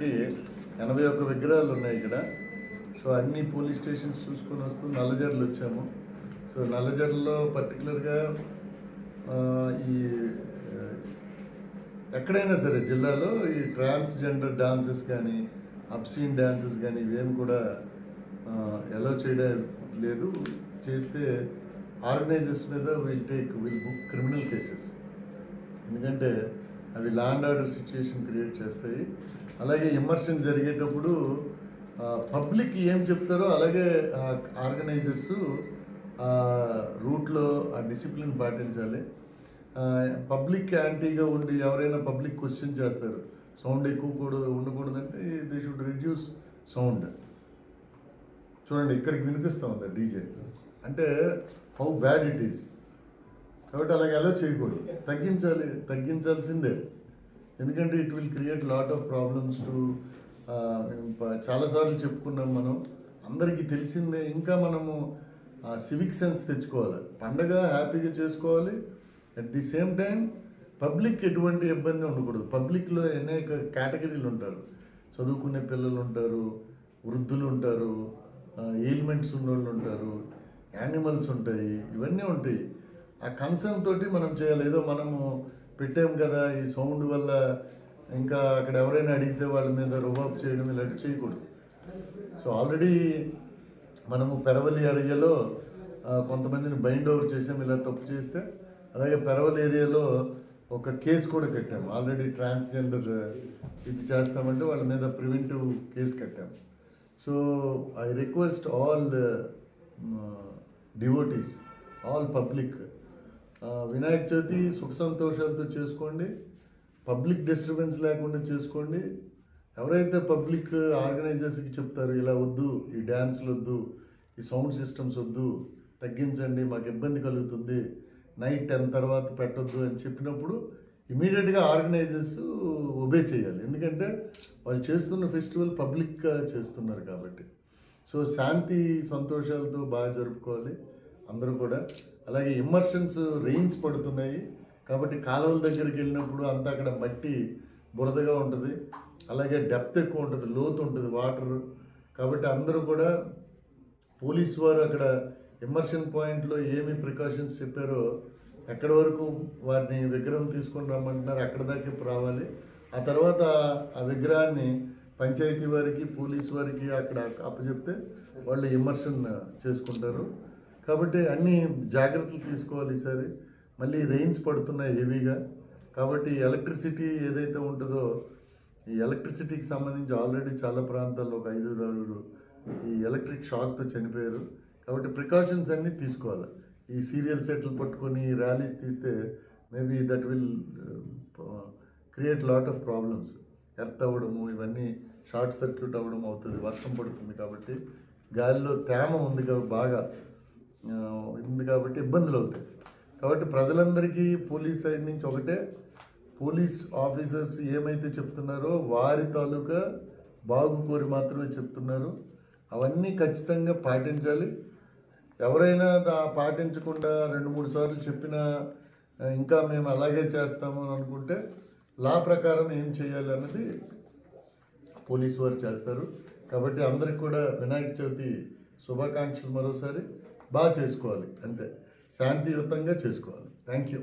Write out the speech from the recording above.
ఇది ఎనభై ఒక్క విగ్రహాలు ఉన్నాయి ఇక్కడ. సో అన్ని పోలీస్ స్టేషన్స్ చూసుకొని వస్తూ నల్లజర్లు వచ్చాము. సో నల్లజర్లలో పర్టికులర్గా ఈ ఎక్కడైనా సరే జిల్లాలో ఈ ట్రాన్స్జెండర్ డాన్సెస్ కానీ అప్సీన్ డాన్సెస్ కానీ ఇవేమి కూడా ఎలా చేయడం లేదు. చేస్తే ఆర్గనైజర్స్ మీద will take will book criminal cases. ఎందుకంటే అవి ల్యాండ్ ఆర్డర్ సిచ్యుయేషన్ క్రియేట్ చేస్తాయి. అలాగే ఇమర్షన్ జరిగేటప్పుడు పబ్లిక్ ఏం చెప్తారో అలాగే ఆర్గనైజర్స్ రూట్లో ఆ డిసిప్లిన్ పాటించాలి. పబ్లిక్ యాంటీగా ఉండి ఎవరైనా పబ్లిక్ క్వశ్చన్ చేస్తారు. సౌండ్ ఎక్కువ కూడా ఉండకూడదంటే దే షుడ్ రిడ్యూస్ సౌండ్ చూడండి ఇక్కడికి వినిపిస్తూ ఉంది డీజే అంటే హౌ బ్యాడ్ ఇట్ ఈస్ కాబట్టి అలాగే అలా చేయకూడదు. తగ్గించాలి తగ్గించాల్సిందే. ఎందుకంటే it will create lot of problems to చాలాసార్లు చెప్పుకున్నాం మనం. అందరికీ తెలిసిందే ఇంకా మనము సివిక్ సెన్స్ తెచ్చుకోవాలి. పండగ హ్యాపీగా చేసుకోవాలి. At the same time public ఎటువంటి ఇబ్బంది ఉండకూడదు. పబ్లిక్లో అనేక కేటగిరీలు ఉంటారు. చదువుకునే పిల్లలు ఉంటారు వృద్ధులు ఉంటారు ఎయిల్మెంట్స్ ఉన్నోళ్ళు ఉంటారు యానిమల్స్ ఉంటాయి ఇవన్నీ ఉంటాయి. ఆ కన్సర్న్ తోటి మనం చేయాలి. ఏదో మనము పెట్టాం కదా ఈ సౌండ్ వల్ల ఇంకా అక్కడ ఎవరైనా అడిగితే వాళ్ళ మీద రుబాబ్ చేయడం ఇలాంటివి చేయకూడదు. సో ఆల్రెడీ మనము పెరవలి ఏరియాలో కొంతమందిని బైండ్ ఓవర్ చేసాం ఇలా తప్పు చేస్తే. అలాగే పెరవలి ఏరియాలో ఒక కేసు కూడా కట్టాము ఆల్రెడీ ట్రాన్స్జెండర్ ఇది చేస్తామంటే వాళ్ళ మీద ప్రివెంటివ్ కేసు కట్టాము so I request all devotees all public Vinayaka Chavithi సుఖ సంతోషాలతో చేసుకోండి. పబ్లిక్ డిస్టర్బెన్స్ లేకుండా చేసుకోండి. ఎవరైతే పబ్లిక్ ఆర్గనైజర్స్కి చెప్తారు ఇలా వద్దు ఈ డ్యాన్స్లు వద్దు ఈ సౌండ్ సిస్టమ్స్ వద్దు తగ్గించండి మాకు ఇబ్బంది కలుగుతుంది నైట్ టెన్ తర్వాత పెట్టొద్దు అని చెప్పినప్పుడు ఇమీడియట్గా ఆర్గనైజర్స్ ఒబే చేయాలి. ఎందుకంటే వాళ్ళు చేస్తున్న ఫెస్టివల్ పబ్లిక్గా చేస్తున్నారు కాబట్టి. సో శాంతి సంతోషాలతో బాగా జరుపుకోవాలి అందరూ కూడా. అలాగే ఇమ్మర్షన్స్ రెయిన్స్ పడుతున్నాయి. కాబట్టి కాలువల దగ్గరికి వెళ్ళినప్పుడు అంతా అక్కడ మట్టి బురదగా ఉంటుంది. అలాగే డెప్త్ ఎక్కువ ఉంటుంది లోతు ఉంటుంది వాటర్ కాబట్టి అందరూ కూడా పోలీస్ వారు అక్కడ ఇమ్మర్షన్ పాయింట్లో ఏమి ప్రికాషన్స్ చెప్పారో ఎక్కడి వరకు వారిని విగ్రహం తీసుకొని రమ్మంటున్నారు అక్కడ దాకా రావాలి. ఆ తర్వాత ఆ విగ్రహాన్ని పంచాయతీ వారికి పోలీస్ వారికి అక్కడ అప్పచెప్తే వాళ్ళు ఇమ్మర్షన్ చేసుకుంటారు. కాబట్టి అన్ని జాగ్రత్తలు తీసుకోవాలి ఈసారి. మళ్ళీ రెయిన్స్ పడుతున్నాయి హెవీగా కాబట్టి ఎలక్ట్రిసిటీ ఏదైతే ఉంటుందో ఈ ఎలక్ట్రిసిటీకి సంబంధించి ఆల్రెడీ చాలా ప్రాంతాల్లో ఒక ఐదుగురు ఆరుగురు ఈ ఎలక్ట్రిక్ షాక్తో చనిపోయారు. కాబట్టి ప్రికాషన్స్ అన్నీ తీసుకోవాలి. ఈ సీరియల్ సెట్లు పట్టుకొని ర్యాలీస్ తీస్తే maybe that will create lot of problems earth అవ్వడము ఇవన్నీ షార్ట్ సర్క్యూట్ అవ్వడం అవుతుంది. వర్షం పడుతుంది కాబట్టి గాలిలో తేమ ఉంది కాబట్టి బాగా ఉంది కాబట్టి ఇబ్బందులు అవుతాయి. కాబట్టి ప్రజలందరికీ పోలీస్ సైడ్ నుంచి ఒకటే పోలీస్ ఆఫీసర్స్ ఏమైతే చెప్తున్నారో వారి తాలూకా బాగు కోరి మాత్రమే చెప్తున్నారు. అవన్నీ ఖచ్చితంగా పాటించాలి. ఎవరైనా దా పాటించకుండా రెండు మూడు సార్లు చెప్పినా ఇంకా మేము అలాగే చేస్తాము అని అనుకుంటే లా ప్రకారం ఏం చేయాలి అన్నది పోలీసు వారు చేస్తారు. కాబట్టి అందరికి కూడా వినాయక చవితి శుభాకాంక్షలు మరోసారి. బాగా చేసుకోవాలి అంతే. శాంతియుతంగా చేసుకోవాలి. Thank you